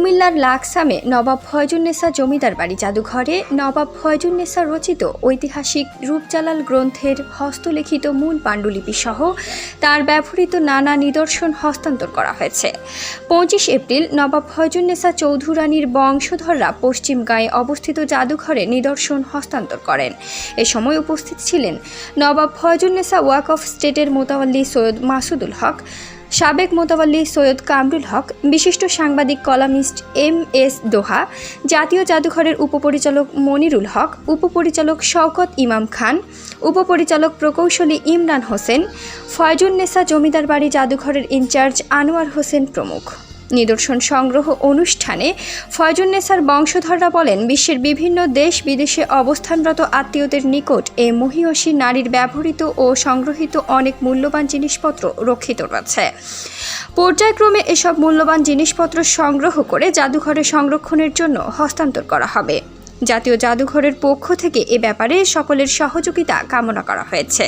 কুমিল্লার লাকসামে নবাব ফয়জুন্নেসা জমিদার বাড়ি জাদুঘরে নবাব ফয়জুন্নেসা রচিত ঐতিহাসিক রূপজালাল গ্রন্থের হস্তলিখিত মূল পাণ্ডুলিপি সহ তার ব্যবহৃত নানা নিদর্শন হস্তান্তর করা হয়েছে। পঁচিশ এপ্রিল নবাব ফয়জুন্নেসা চৌধুরানীর বংশধররা পশ্চিম গায়ে অবস্থিত জাদুঘরে নিদর্শন হস্তান্তর করেন। এ সময় উপস্থিত ছিলেন নবাব ফয়জুন্নেসা ওয়াক অফ স্টেটের মোতাওয়াল্লি সৈয়দ মাসুদুল হক সাবেক মোতাবাল্লি সৈয়দ কামরুল হক, বিশিষ্ট সাংবাদিক কলামিস্ট এম এস দোহা, জাতীয় জাদুঘরের উপপরিচালক মনিরুল হক, উপপরিচালক শওকত ইমাম খান, উপপরিচালক প্রকৌশলী ইমরান হোসেন ফয়জুন নেসা জমিদার বাড়ি জাদুঘরের ইনচার্জ আনোয়ার হোসেন প্রমুখ। নিদর্শন সংগ্রহ অনুষ্ঠানে ফয়জুন্নেসার বংশধররা বলেন, বিশ্বের বিভিন্ন দেশ বিদেশে অবস্থানরত আত্মীয়দের নিকট এ মহিয়সী নারীর ব্যবহৃত ও সংগ্রহিত অনেক মূল্যবান জিনিসপত্র রক্ষিত রয়েছে। পর্যায়ক্রমে এসব মূল্যবান জিনিসপত্র সংগ্রহ করে জাদুঘরে সংরক্ষণের জন্য হস্তান্তর করা হবে। জাতীয় জাদুঘরের পক্ষ থেকে এ ব্যাপারে সকলের সহযোগিতা কামনা করা হয়েছে।